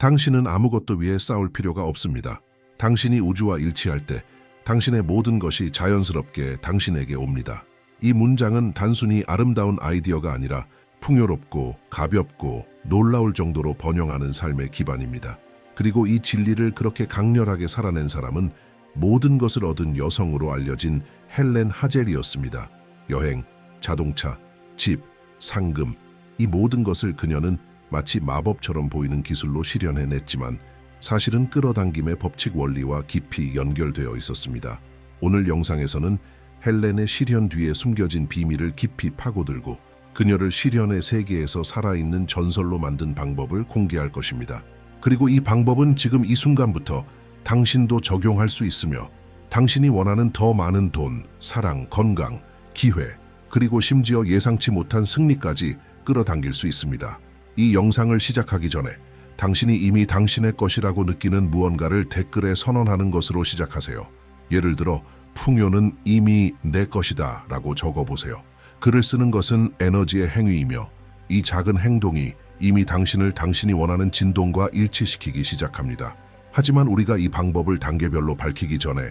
당신은 아무것도 위해 싸울 필요가 없습니다. 당신이 우주와 일치할 때 당신의 모든 것이 자연스럽게 당신에게 옵니다. 이 문장은 단순히 아름다운 아이디어가 아니라 풍요롭고 가볍고 놀라울 정도로 번영하는 삶의 기반입니다. 그리고 이 진리를 그렇게 강렬하게 살아낸 사람은 모든 것을 얻은 여성으로 알려진 헬렌 하젤이었습니다. 여행, 자동차, 집, 상금, 이 모든 것을 그녀는 마치 마법처럼 보이는 기술로 실현해냈지만 사실은 끌어당김의 법칙 원리와 깊이 연결되어 있었습니다. 오늘 영상에서는 헬렌의 실현 뒤에 숨겨진 비밀을 깊이 파고들고 그녀를 실현의 세계에서 살아있는 전설로 만든 방법을 공개할 것입니다. 그리고 이 방법은 지금 이 순간부터 당신도 적용할 수 있으며 당신이 원하는 더 많은 돈, 사랑, 건강, 기회, 그리고 심지어 예상치 못한 승리까지 끌어당길 수 있습니다. 이 영상을 시작하기 전에 당신이 이미 당신의 것이라고 느끼는 무언가를 댓글에 선언하는 것으로 시작하세요. 예를 들어, 풍요는 이미 내 것이다 라고 적어보세요. 글을 쓰는 것은 에너지의 행위이며 이 작은 행동이 이미 당신을 당신이 원하는 진동과 일치시키기 시작합니다. 하지만 우리가 이 방법을 단계별로 밝히기 전에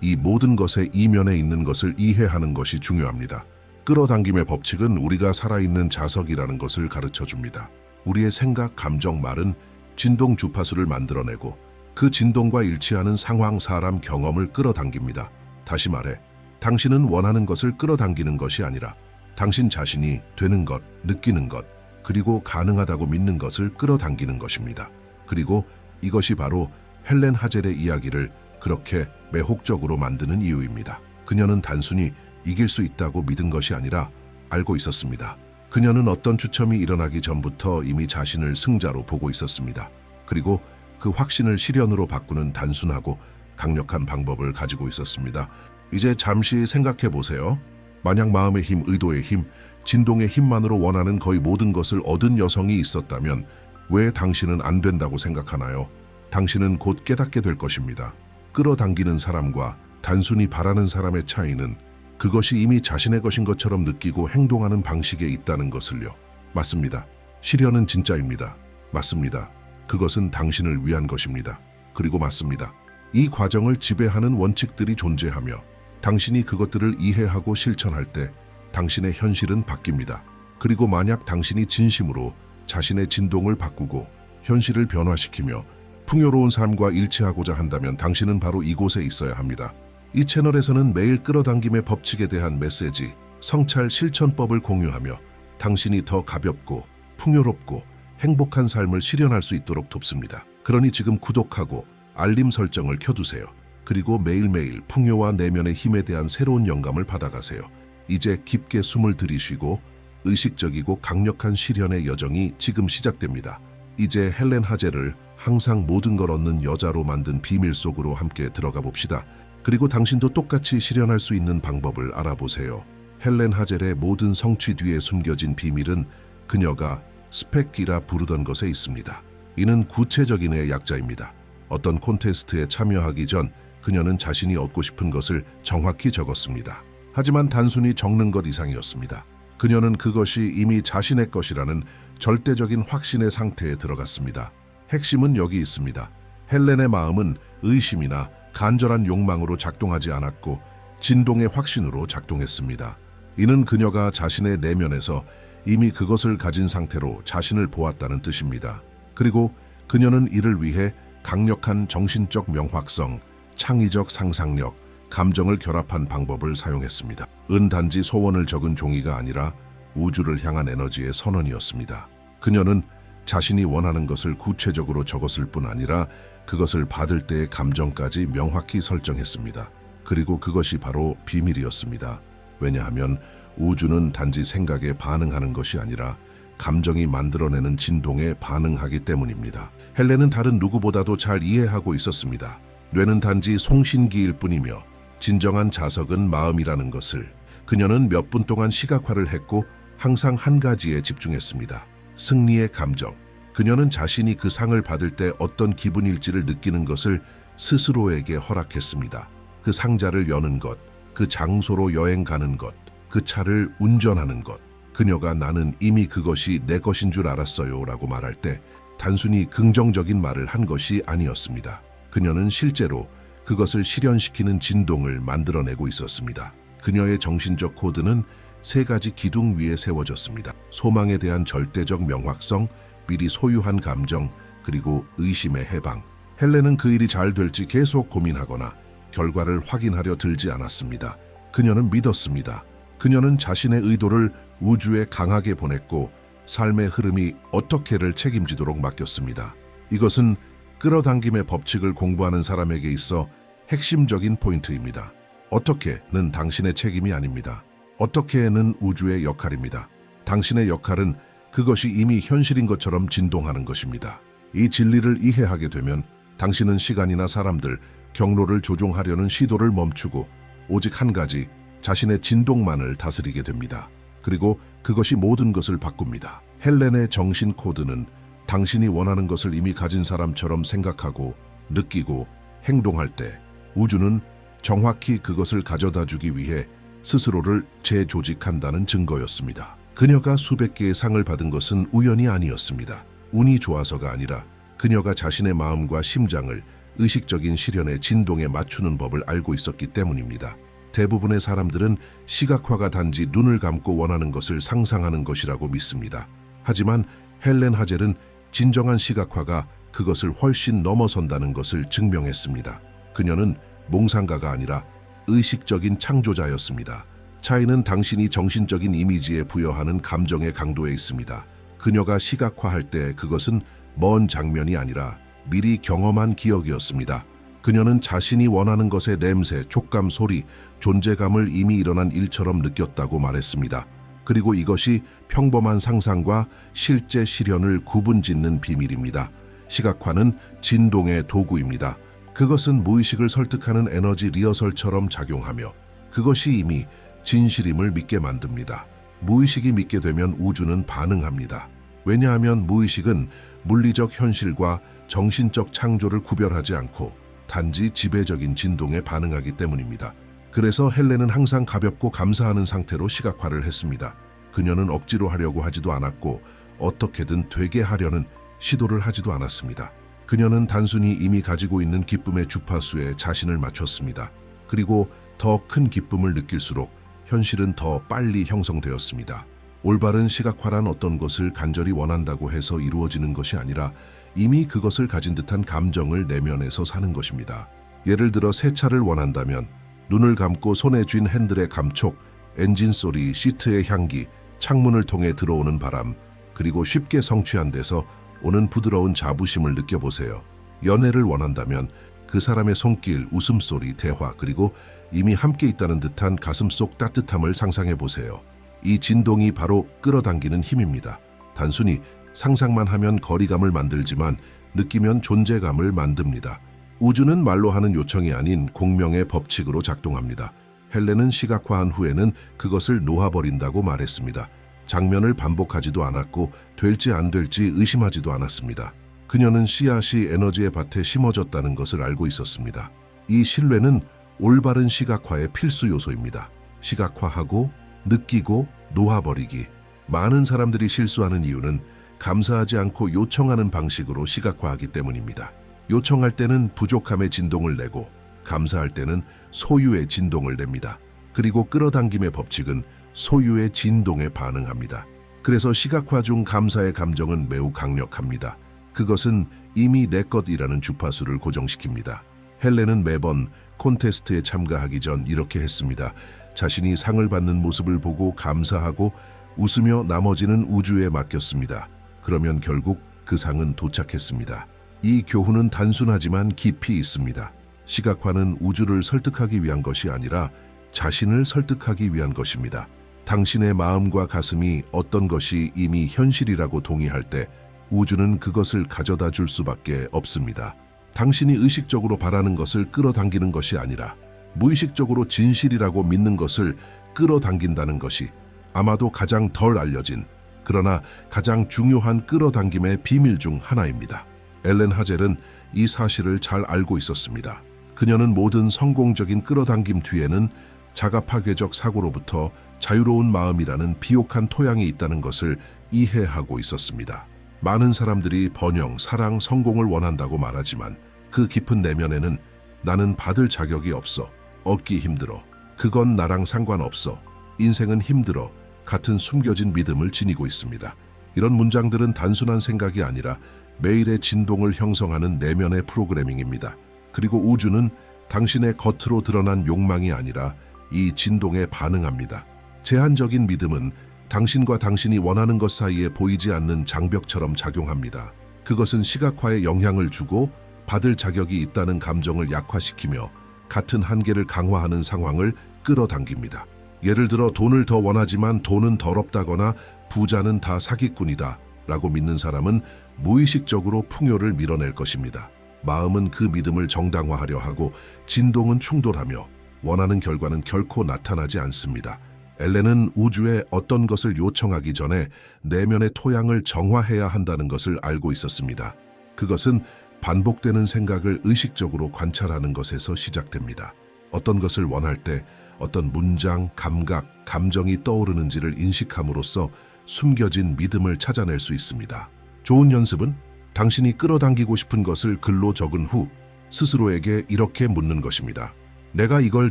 이 모든 것의 이면에 있는 것을 이해하는 것이 중요합니다. 끌어당김의 법칙은 우리가 살아있는 자석이라는 것을 가르쳐 줍니다. 우리의 생각, 감정, 말은 진동 주파수를 만들어내고 그 진동과 일치하는 상황, 사람, 경험을 끌어당깁니다. 다시 말해, 당신은 원하는 것을 끌어당기는 것이 아니라 당신 자신이 되는 것, 느끼는 것, 그리고 가능하다고 믿는 것을 끌어당기는 것입니다. 그리고 이것이 바로 헬렌 하젤의 이야기를 그렇게 매혹적으로 만드는 이유입니다. 그녀는 단순히 이길 수 있다고 믿은 것이 아니라 알고 있었습니다. 그녀는 어떤 추첨이 일어나기 전부터 이미 자신을 승자로 보고 있었습니다. 그리고 그 확신을 실현으로 바꾸는 단순하고 강력한 방법을 가지고 있었습니다. 이제 잠시 생각해 보세요. 만약 마음의 힘, 의도의 힘, 진동의 힘만으로 원하는 거의 모든 것을 얻은 여성이 있었다면 왜 당신은 안 된다고 생각하나요? 당신은 곧 깨닫게 될 것입니다. 끌어당기는 사람과 단순히 바라는 사람의 차이는 그것이 이미 자신의 것인 것처럼 느끼고 행동하는 방식에 있다는 것을요. 맞습니다. 실현은 진짜입니다. 맞습니다. 그것은 당신을 위한 것입니다. 그리고 맞습니다. 이 과정을 지배하는 원칙들이 존재하며 당신이 그것들을 이해하고 실천할 때 당신의 현실은 바뀝니다. 그리고 만약 당신이 진심으로 자신의 진동을 바꾸고 현실을 변화시키며 풍요로운 삶과 일치하고자 한다면 당신은 바로 이곳에 있어야 합니다. 이 채널에서는 매일 끌어당김의 법칙에 대한 메시지, 성찰 실천법을 공유하며 당신이 더 가볍고 풍요롭고 행복한 삶을 실현할 수 있도록 돕습니다. 그러니 지금 구독하고 알림 설정을 켜두세요. 그리고 매일매일 풍요와 내면의 힘에 대한 새로운 영감을 받아가세요. 이제 깊게 숨을 들이쉬고 의식적이고 강력한 실현의 여정이 지금 시작됩니다. 이제 헬렌 하제를 항상 모든 걸 얻는 여자로 만든 비밀 속으로 함께 들어가 봅시다. 그리고 당신도 똑같이 실현할 수 있는 방법을 알아보세요. 헬렌 하젤의 모든 성취 뒤에 숨겨진 비밀은 그녀가 스펙이라 부르던 것에 있습니다. 이는 구체적인의 약자입니다. 어떤 콘테스트에 참여하기 전 그녀는 자신이 얻고 싶은 것을 정확히 적었습니다. 하지만 단순히 적는 것 이상이었습니다. 그녀는 그것이 이미 자신의 것이라는 절대적인 확신의 상태에 들어갔습니다. 핵심은 여기 있습니다. 헬렌의 마음은 의심이나 간절한 욕망으로 작동하지 않았고 진동의 확신으로 작동했습니다. 이는 그녀가 자신의 내면에서 이미 그것을 가진 상태로 자신을 보았다는 뜻입니다. 그리고 그녀는 이를 위해 강력한 정신적 명확성, 창의적 상상력, 감정을 결합한 방법을 사용했습니다. 은 단지 소원을 적은 종이가 아니라 우주를 향한 에너지의 선언이었습니다. 그녀는 자신이 원하는 것을 구체적으로 적었을 뿐 아니라 그것을 받을 때의 감정까지 명확히 설정했습니다. 그리고 그것이 바로 비밀이었습니다. 왜냐하면 우주는 단지 생각에 반응하는 것이 아니라 감정이 만들어내는 진동에 반응하기 때문입니다. 헬렌은 다른 누구보다도 잘 이해하고 있었습니다. 뇌는 단지 송신기일 뿐이며 진정한 자석은 마음이라는 것을 그녀는 몇 분 동안 시각화를 했고 항상 한 가지에 집중했습니다. 승리의 감정. 그녀는 자신이 그 상을 받을 때 어떤 기분일지를 느끼는 것을 스스로에게 허락했습니다. 그 상자를 여는 것, 그 장소로 여행 가는 것, 그 차를 운전하는 것. 그녀가 나는 이미 그것이 내 것인 줄 알았어요 라고 말할 때 단순히 긍정적인 말을 한 것이 아니었습니다. 그녀는 실제로 그것을 실현시키는 진동을 만들어내고 있었습니다. 그녀의 정신적 코드는 세 가지 기둥 위에 세워졌습니다. 소망에 대한 절대적 명확성, 미리 소유한 감정, 그리고 의심의 해방. 헬렌은 그 일이 잘 될지 계속 고민하거나 결과를 확인하려 들지 않았습니다. 그녀는 믿었습니다. 그녀는 자신의 의도를 우주에 강하게 보냈고 삶의 흐름이 어떻게를 책임지도록 맡겼습니다. 이것은 끌어당김의 법칙을 공부하는 사람에게 있어 핵심적인 포인트입니다. 어떻게는 당신의 책임이 아닙니다. 어떻게는 우주의 역할입니다. 당신의 역할은 그것이 이미 현실인 것처럼 진동하는 것입니다. 이 진리를 이해하게 되면 당신은 시간이나 사람들, 경로를 조종하려는 시도를 멈추고 오직 한 가지 자신의 진동만을 다스리게 됩니다. 그리고 그것이 모든 것을 바꿉니다. 헬렌의 정신 코드는 당신이 원하는 것을 이미 가진 사람처럼 생각하고 느끼고 행동할 때 우주는 정확히 그것을 가져다 주기 위해 스스로를 재조직한다는 증거였습니다. 그녀가 수백 개의 상을 받은 것은 우연이 아니었습니다. 운이 좋아서가 아니라 그녀가 자신의 마음과 심장을 의식적인 실현의 진동에 맞추는 법을 알고 있었기 때문입니다. 대부분의 사람들은 시각화가 단지 눈을 감고 원하는 것을 상상하는 것이라고 믿습니다. 하지만 헬렌 하젤은 진정한 시각화가 그것을 훨씬 넘어선다는 것을 증명했습니다. 그녀는 몽상가가 아니라 의식적인 창조자였습니다. 차이는 당신이 정신적인 이미지에 부여하는 감정의 강도에 있습니다. 그녀가 시각화할 때 그것은 먼 장면이 아니라 미리 경험한 기억이었습니다. 그녀는 자신이 원하는 것의 냄새, 촉감, 소리, 존재감을 이미 일어난 일처럼 느꼈다고 말했습니다. 그리고 이것이 평범한 상상과 실제 실현을 구분짓는 비밀입니다. 시각화는 진동의 도구입니다. 그것은 무의식을 설득하는 에너지 리허설처럼 작용하며 그것이 이미 진실임을 믿게 만듭니다. 무의식이 믿게 되면 우주는 반응합니다. 왜냐하면 무의식은 물리적 현실과 정신적 창조를 구별하지 않고 단지 지배적인 진동에 반응하기 때문입니다. 그래서 헬렌은 항상 가볍고 감사하는 상태로 시각화를 했습니다. 그녀는 억지로 하려고 하지도 않았고 어떻게든 되게 하려는 시도를 하지도 않았습니다. 그녀는 단순히 이미 가지고 있는 기쁨의 주파수에 자신을 맞췄습니다. 그리고 더 큰 기쁨을 느낄수록 현실은 더 빨리 형성되었습니다. 올바른 시각화란 어떤 것을 간절히 원한다고 해서 이루어지는 것이 아니라 이미 그것을 가진 듯한 감정을 내면에서 사는 것입니다. 예를 들어 새 차를 원한다면 눈을 감고 손에 쥔 핸들의 감촉, 엔진 소리, 시트의 향기, 창문을 통해 들어오는 바람, 그리고 쉽게 성취한 데서 오는 부드러운 자부심을 느껴보세요. 연애를 원한다면 그 사람의 손길, 웃음소리, 대화, 그리고 이미 함께 있다는 듯한 가슴 속 따뜻함을 상상해 보세요. 이 진동이 바로 끌어당기는 힘입니다. 단순히 상상만 하면 거리감을 만들지만 느끼면 존재감을 만듭니다. 우주는 말로 하는 요청이 아닌 공명의 법칙으로 작동합니다. 헬렌은 시각화한 후에는 그것을 놓아버린다고 말했습니다. 장면을 반복하지도 않았고 될지 안 될지 의심하지도 않았습니다. 그녀는 씨앗이 에너지의 밭에 심어졌다는 것을 알고 있었습니다. 이 신뢰는 올바른 시각화의 필수 요소입니다. 시각화하고 느끼고 놓아버리기. 많은 사람들이 실수하는 이유는 감사하지 않고 요청하는 방식으로 시각화하기 때문입니다. 요청할 때는 부족함의 진동을 내고 감사할 때는 소유의 진동을 냅니다. 그리고 끌어당김의 법칙은 소유의 진동에 반응합니다. 그래서 시각화 중 감사의 감정은 매우 강력합니다. 그것은 이미 내 것이라는 주파수를 고정시킵니다. 헬렌은 매번 콘테스트에 참가하기 전 이렇게 했습니다. 자신이 상을 받는 모습을 보고 감사하고 웃으며 나머지는 우주에 맡겼습니다. 그러면 결국 그 상은 도착했습니다. 이 교훈은 단순하지만 깊이 있습니다. 시각화는 우주를 설득하기 위한 것이 아니라 자신을 설득하기 위한 것입니다. 당신의 마음과 가슴이 어떤 것이 이미 현실이라고 동의할 때 우주는 그것을 가져다 줄 수밖에 없습니다. 당신이 의식적으로 바라는 것을 끌어당기는 것이 아니라 무의식적으로 진실이라고 믿는 것을 끌어당긴다는 것이 아마도 가장 덜 알려진 그러나 가장 중요한 끌어당김의 비밀 중 하나입니다. 엘렌 하젤은 이 사실을 잘 알고 있었습니다. 그녀는 모든 성공적인 끌어당김 뒤에는 자가 파괴적 사고로부터 자유로운 마음이라는 비옥한 토양이 있다는 것을 이해하고 있었습니다. 많은 사람들이 번영, 사랑, 성공을 원한다고 말하지만 그 깊은 내면에는 나는 받을 자격이 없어. 얻기 힘들어. 그건 나랑 상관없어. 인생은 힘들어. 같은 숨겨진 믿음을 지니고 있습니다. 이런 문장들은 단순한 생각이 아니라 매일의 진동을 형성하는 내면의 프로그래밍입니다. 그리고 우주는 당신의 겉으로 드러난 욕망이 아니라 이 진동에 반응합니다. 제한적인 믿음은 당신과 당신이 원하는 것 사이에 보이지 않는 장벽처럼 작용합니다. 그것은 시각화에 영향을 주고 받을 자격이 있다는 감정을 약화시키며 같은 한계를 강화하는 상황을 끌어당깁니다. 예를 들어 돈을 더 원하지만 돈은 더럽다거나 부자는 다 사기꾼이다 라고 믿는 사람은 무의식적으로 풍요를 밀어낼 것입니다. 마음은 그 믿음을 정당화하려 하고 진동은 충돌하며 원하는 결과는 결코 나타나지 않습니다. 엘렌은 우주에 어떤 것을 요청하기 전에 내면의 토양을 정화해야 한다는 것을 알고 있었습니다. 그것은 반복되는 생각을 의식적으로 관찰하는 것에서 시작됩니다. 어떤 것을 원할 때 어떤 문장, 감각, 감정이 떠오르는지를 인식함으로써 숨겨진 믿음을 찾아낼 수 있습니다. 좋은 연습은 당신이 끌어당기고 싶은 것을 글로 적은 후 스스로에게 이렇게 묻는 것입니다. 내가 이걸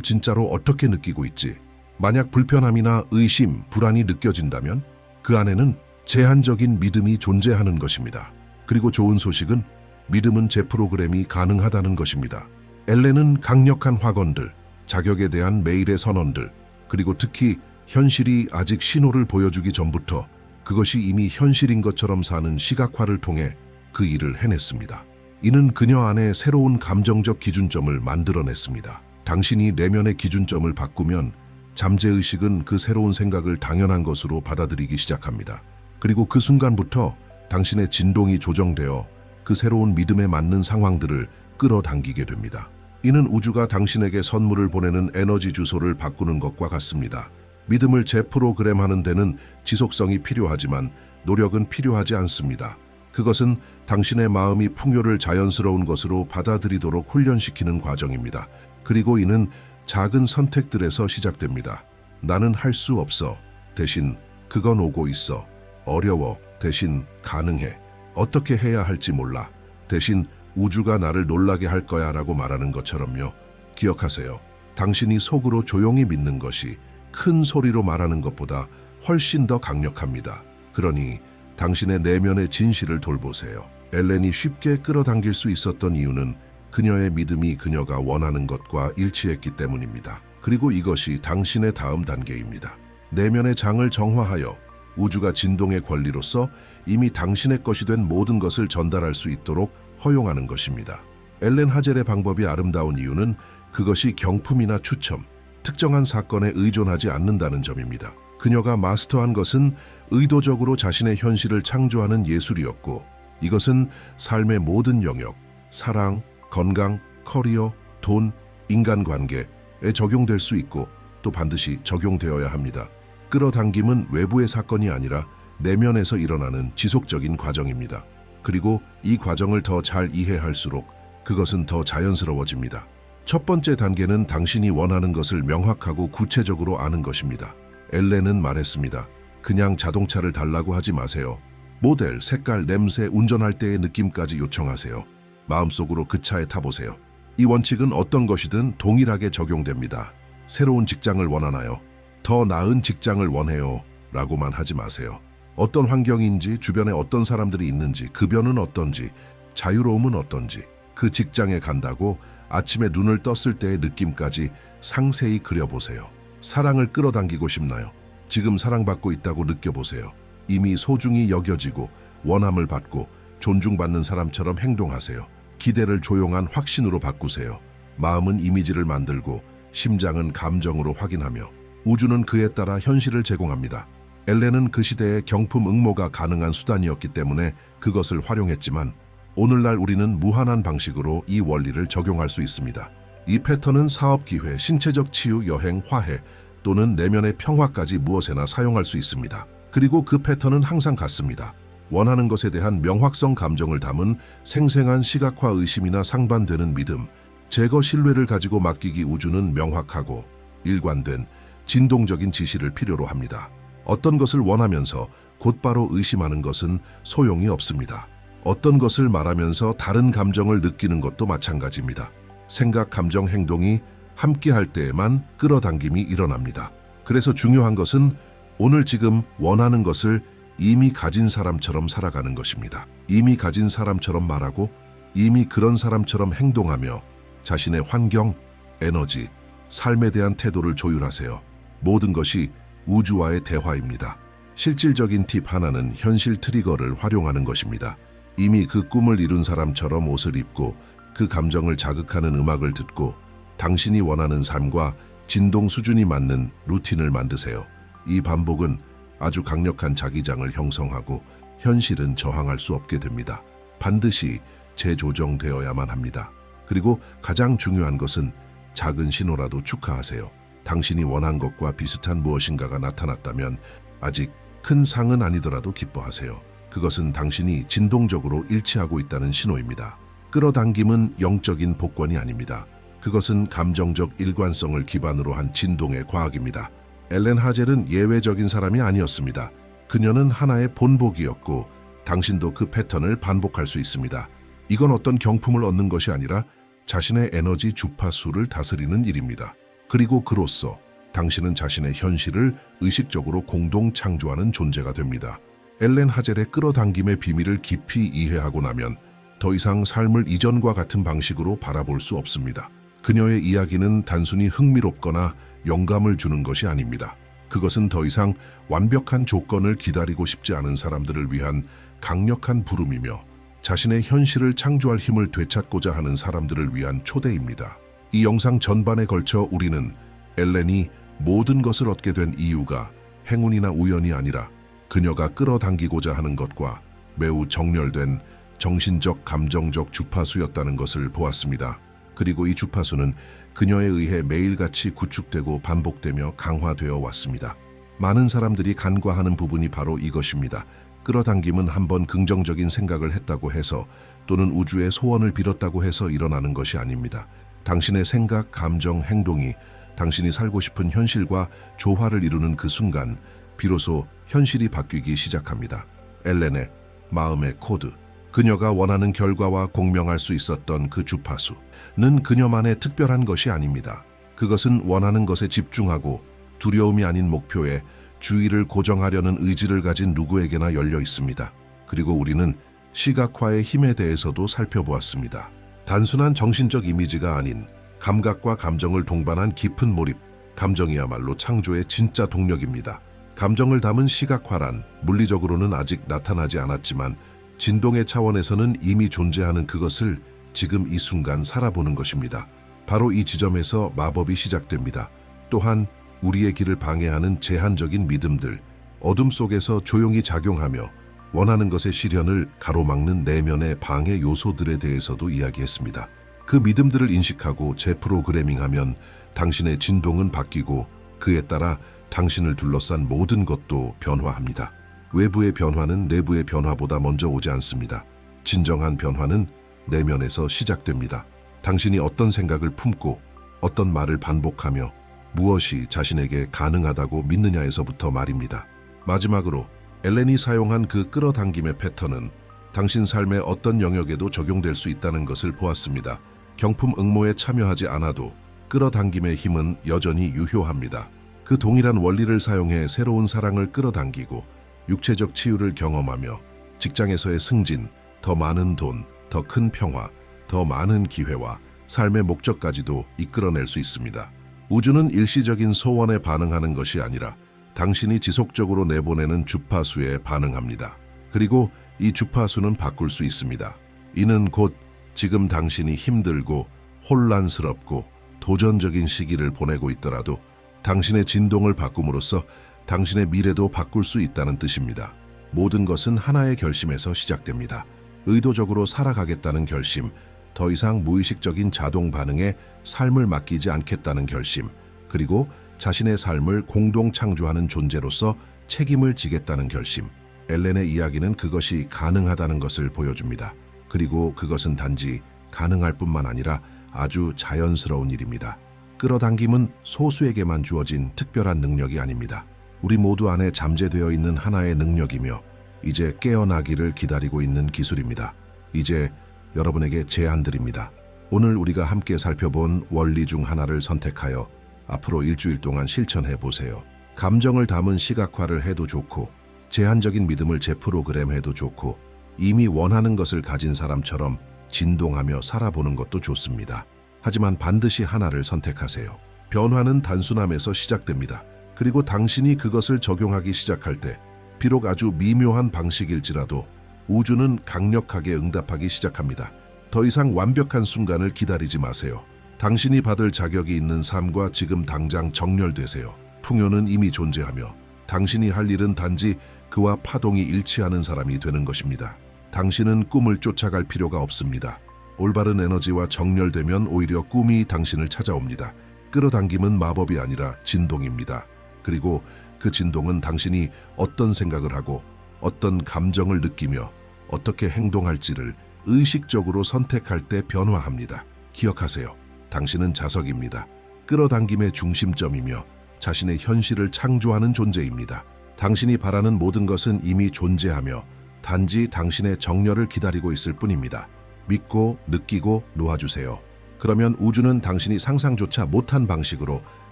진짜로 어떻게 느끼고 있지? 만약 불편함이나 의심, 불안이 느껴진다면 그 안에는 제한적인 믿음이 존재하는 것입니다. 그리고 좋은 소식은 믿음은 재프로그램이 가능하다는 것입니다. 엘렌은 강력한 확언들, 자격에 대한 메일의 선언들, 그리고 특히 현실이 아직 신호를 보여주기 전부터 그것이 이미 현실인 것처럼 사는 시각화를 통해 그 일을 해냈습니다. 이는 그녀 안에 새로운 감정적 기준점을 만들어냈습니다. 당신이 내면의 기준점을 바꾸면 잠재의식은 그 새로운 생각을 당연한 것으로 받아들이기 시작합니다. 그리고 그 순간부터 당신의 진동이 조정되어 그 새로운 믿음에 맞는 상황들을 끌어당기게 됩니다. 이는 우주가 당신에게 선물을 보내는 에너지 주소를 바꾸는 것과 같습니다. 믿음을 재프로그램하는 데는 지속성이 필요하지만 노력은 필요하지 않습니다. 그것은 당신의 마음이 풍요를 자연스러운 것으로 받아들이도록 훈련시키는 과정입니다. 그리고 이는 작은 선택들에서 시작됩니다. 나는 할 수 없어. 대신 그건 오고 있어. 어려워. 대신 가능해. 어떻게 해야 할지 몰라. 대신 우주가 나를 놀라게 할 거야 라고 말하는 것처럼요. 기억하세요. 당신이 속으로 조용히 믿는 것이 큰 소리로 말하는 것보다 훨씬 더 강력합니다. 그러니 당신의 내면의 진실을 돌보세요. 엘렌이 쉽게 끌어당길 수 있었던 이유는 그녀의 믿음이 그녀가 원하는 것과 일치했기 때문입니다. 그리고 이것이 당신의 다음 단계입니다. 내면의 장을 정화하여 우주가 진동의 권리로서 이미 당신의 것이 된 모든 것을 전달할 수 있도록 허용하는 것입니다. 엘렌 하젤의 방법이 아름다운 이유는 그것이 경품이나 추첨, 특정한 사건에 의존하지 않는다는 점입니다. 그녀가 마스터한 것은 의도적으로 자신의 현실을 창조하는 예술이었고 이것은 삶의 모든 영역, 사랑, 건강, 커리어, 돈, 인간관계에 적용될 수 있고 또 반드시 적용되어야 합니다. 끌어당김은 외부의 사건이 아니라 내면에서 일어나는 지속적인 과정입니다. 그리고 이 과정을 더 잘 이해할수록 그것은 더 자연스러워집니다. 첫 번째 단계는 당신이 원하는 것을 명확하고 구체적으로 아는 것입니다. 엘렌은 말했습니다. 그냥 자동차를 달라고 하지 마세요. 모델, 색깔, 냄새, 운전할 때의 느낌까지 요청하세요. 마음속으로 그 차에 타보세요. 이 원칙은 어떤 것이든 동일하게 적용됩니다. 새로운 직장을 원하나요? 더 나은 직장을 원해요. 라고만 하지 마세요. 어떤 환경인지, 주변에 어떤 사람들이 있는지, 급여는 어떤지, 자유로움은 어떤지, 그 직장에 간다고 아침에 눈을 떴을 때의 느낌까지 상세히 그려보세요. 사랑을 끌어당기고 싶나요? 지금 사랑받고 있다고 느껴보세요. 이미 소중히 여겨지고 원함을 받고 존중받는 사람처럼 행동하세요. 기대를 조용한 확신으로 바꾸세요. 마음은 이미지를 만들고 심장은 감정으로 확인하며 우주는 그에 따라 현실을 제공합니다. 엘렌은 그 시대에 경품 응모가 가능한 수단이었기 때문에 그것을 활용했지만 오늘날 우리는 무한한 방식으로 이 원리를 적용할 수 있습니다. 이 패턴은 사업 기회, 신체적 치유, 여행, 화해 또는 내면의 평화까지 무엇에나 사용할 수 있습니다. 그리고 그 패턴은 항상 같습니다. 원하는 것에 대한 명확성 감정을 담은 생생한 시각화 의심이나 상반되는 믿음, 제거 신뢰를 가지고 맡기기 우주는 명확하고 일관된 진동적인 지시를 필요로 합니다. 어떤 것을 원하면서 곧바로 의심하는 것은 소용이 없습니다. 어떤 것을 말하면서 다른 감정을 느끼는 것도 마찬가지입니다. 생각, 감정, 행동이 함께 할 때에만 끌어당김이 일어납니다. 그래서 중요한 것은 오늘 지금 원하는 것을 이미 가진 사람처럼 살아가는 것입니다. 이미 가진 사람처럼 말하고 이미 그런 사람처럼 행동하며 자신의 환경, 에너지, 삶에 대한 태도를 조율하세요. 모든 것이 우주와의 대화입니다. 실질적인 팁 하나는 현실 트리거를 활용하는 것입니다. 이미 그 꿈을 이룬 사람처럼 옷을 입고 그 감정을 자극하는 음악을 듣고 당신이 원하는 삶과 진동 수준이 맞는 루틴을 만드세요. 이 반복은 아주 강력한 자기장을 형성하고 현실은 저항할 수 없게 됩니다. 반드시 재조정되어야만 합니다. 그리고 가장 중요한 것은 작은 신호라도 축하하세요. 당신이 원한 것과 비슷한 무엇인가가 나타났다면 아직 큰 상은 아니더라도 기뻐하세요. 그것은 당신이 진동적으로 일치하고 있다는 신호입니다. 끌어당김은 영적인 복권이 아닙니다. 그것은 감정적 일관성을 기반으로 한 진동의 과학입니다. 엘렌 하젤은 예외적인 사람이 아니었습니다. 그녀는 하나의 본복이었고 당신도 그 패턴을 반복할 수 있습니다. 이건 어떤 경품을 얻는 것이 아니라 자신의 에너지 주파수를 다스리는 일입니다. 그리고 그로써 당신은 자신의 현실을 의식적으로 공동 창조하는 존재가 됩니다. 엘렌 하젤의 끌어당김의 비밀을 깊이 이해하고 나면 더 이상 삶을 이전과 같은 방식으로 바라볼 수 없습니다. 그녀의 이야기는 단순히 흥미롭거나 영감을 주는 것이 아닙니다. 그것은 더 이상 완벽한 조건을 기다리고 싶지 않은 사람들을 위한 강력한 부름이며 자신의 현실을 창조할 힘을 되찾고자 하는 사람들을 위한 초대입니다. 이 영상 전반에 걸쳐 우리는 엘렌이 모든 것을 얻게 된 이유가 행운이나 우연이 아니라 그녀가 끌어당기고자 하는 것과 매우 정렬된 정신적, 감정적 주파수였다는 것을 보았습니다. 그리고 이 주파수는 그녀에 의해 매일같이 구축되고 반복되며 강화되어 왔습니다. 많은 사람들이 간과하는 부분이 바로 이것입니다. 끌어당김은 한번 긍정적인 생각을 했다고 해서 또는 우주의 소원을 빌었다고 해서 일어나는 것이 아닙니다. 당신의 생각, 감정, 행동이 당신이 살고 싶은 현실과 조화를 이루는 그 순간 비로소 현실이 바뀌기 시작합니다. 엘렌의 마음의 코드. 그녀가 원하는 결과와 공명할 수 있었던 그 주파수는 그녀만의 특별한 것이 아닙니다. 그것은 원하는 것에 집중하고 두려움이 아닌 목표에 주의를 고정하려는 의지를 가진 누구에게나 열려 있습니다. 그리고 우리는 시각화의 힘에 대해서도 살펴보았습니다. 단순한 정신적 이미지가 아닌 감각과 감정을 동반한 깊은 몰입, 감정이야말로 창조의 진짜 동력입니다. 감정을 담은 시각화란 물리적으로는 아직 나타나지 않았지만 진동의 차원에서는 이미 존재하는 그것을 지금 이 순간 살아보는 것입니다. 바로 이 지점에서 마법이 시작됩니다. 또한 우리의 길을 방해하는 제한적인 믿음들, 어둠 속에서 조용히 작용하며 원하는 것의 실현을 가로막는 내면의 방해 요소들에 대해서도 이야기했습니다. 그 믿음들을 인식하고 재프로그래밍하면 당신의 진동은 바뀌고 그에 따라 당신을 둘러싼 모든 것도 변화합니다. 외부의 변화는 내부의 변화보다 먼저 오지 않습니다. 진정한 변화는 내면에서 시작됩니다. 당신이 어떤 생각을 품고 어떤 말을 반복하며 무엇이 자신에게 가능하다고 믿느냐에서부터 말입니다. 마지막으로 엘렌이 사용한 그 끌어당김의 패턴은 당신 삶의 어떤 영역에도 적용될 수 있다는 것을 보았습니다. 경품 응모에 참여하지 않아도 끌어당김의 힘은 여전히 유효합니다. 그 동일한 원리를 사용해 새로운 사랑을 끌어당기고 육체적 치유를 경험하며 직장에서의 승진, 더 많은 돈, 더 큰 평화, 더 많은 기회와 삶의 목적까지도 이끌어낼 수 있습니다. 우주는 일시적인 소원에 반응하는 것이 아니라 당신이 지속적으로 내보내는 주파수에 반응합니다. 그리고 이 주파수는 바꿀 수 있습니다. 이는 곧 지금 당신이 힘들고 혼란스럽고 도전적인 시기를 보내고 있더라도 당신의 진동을 바꿈으로써 당신의 미래도 바꿀 수 있다는 뜻입니다. 모든 것은 하나의 결심에서 시작됩니다. 의도적으로 살아가겠다는 결심, 더 이상 무의식적인 자동 반응에 삶을 맡기지 않겠다는 결심, 그리고 자신의 삶을 공동 창조하는 존재로서 책임을 지겠다는 결심. 엘렌의 이야기는 그것이 가능하다는 것을 보여줍니다. 그리고 그것은 단지 가능할 뿐만 아니라 아주 자연스러운 일입니다. 끌어당김은 소수에게만 주어진 특별한 능력이 아닙니다. 우리 모두 안에 잠재되어 있는 하나의 능력이며 이제 깨어나기를 기다리고 있는 기술입니다. 이제 여러분에게 제안 드립니다. 오늘 우리가 함께 살펴본 원리 중 하나를 선택하여 앞으로 일주일 동안 실천해 보세요. 감정을 담은 시각화를 해도 좋고 제한적인 믿음을 재프로그램 해도 좋고 이미 원하는 것을 가진 사람처럼 진동하며 살아보는 것도 좋습니다. 하지만 반드시 하나를 선택하세요. 변화는 단순함에서 시작됩니다. 그리고 당신이 그것을 적용하기 시작할 때 비록 아주 미묘한 방식일지라도 우주는 강력하게 응답하기 시작합니다. 더 이상 완벽한 순간을 기다리지 마세요. 당신이 받을 자격이 있는 삶과 지금 당장 정렬되세요. 풍요는 이미 존재하며 당신이 할 일은 단지 그와 파동이 일치하는 사람이 되는 것입니다. 당신은 꿈을 쫓아갈 필요가 없습니다. 올바른 에너지와 정렬되면 오히려 꿈이 당신을 찾아옵니다. 끌어당김은 마법이 아니라 진동입니다. 그리고 그 진동은 당신이 어떤 생각을 하고 어떤 감정을 느끼며 어떻게 행동할지를 의식적으로 선택할 때 변화합니다. 기억하세요. 당신은 자석입니다. 끌어당김의 중심점이며 자신의 현실을 창조하는 존재입니다. 당신이 바라는 모든 것은 이미 존재하며 단지 당신의 정렬을 기다리고 있을 뿐입니다. 믿고 느끼고 놓아주세요. 그러면 우주는 당신이 상상조차 못한 방식으로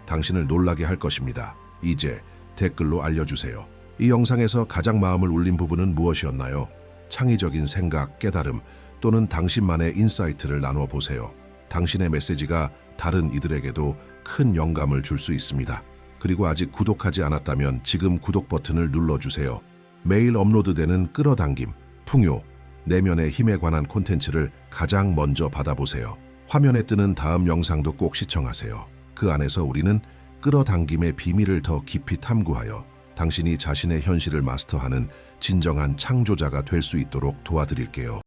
당신을 놀라게 할 것입니다. 이제 댓글로 알려주세요. 이 영상에서 가장 마음을 울린 부분은 무엇이었나요? 창의적인 생각, 깨달음 또는 당신만의 인사이트를 나누어 보세요. 당신의 메시지가 다른 이들에게도 큰 영감을 줄 수 있습니다. 그리고 아직 구독하지 않았다면 지금 구독 버튼을 눌러주세요. 매일 업로드되는 끌어당김, 풍요, 내면의 힘에 관한 콘텐츠를 가장 먼저 받아보세요. 화면에 뜨는 다음 영상도 꼭 시청하세요. 그 안에서 우리는 끌어당김의 비밀을 더 깊이 탐구하여 당신이 자신의 현실을 마스터하는 진정한 창조자가 될 수 있도록 도와드릴게요.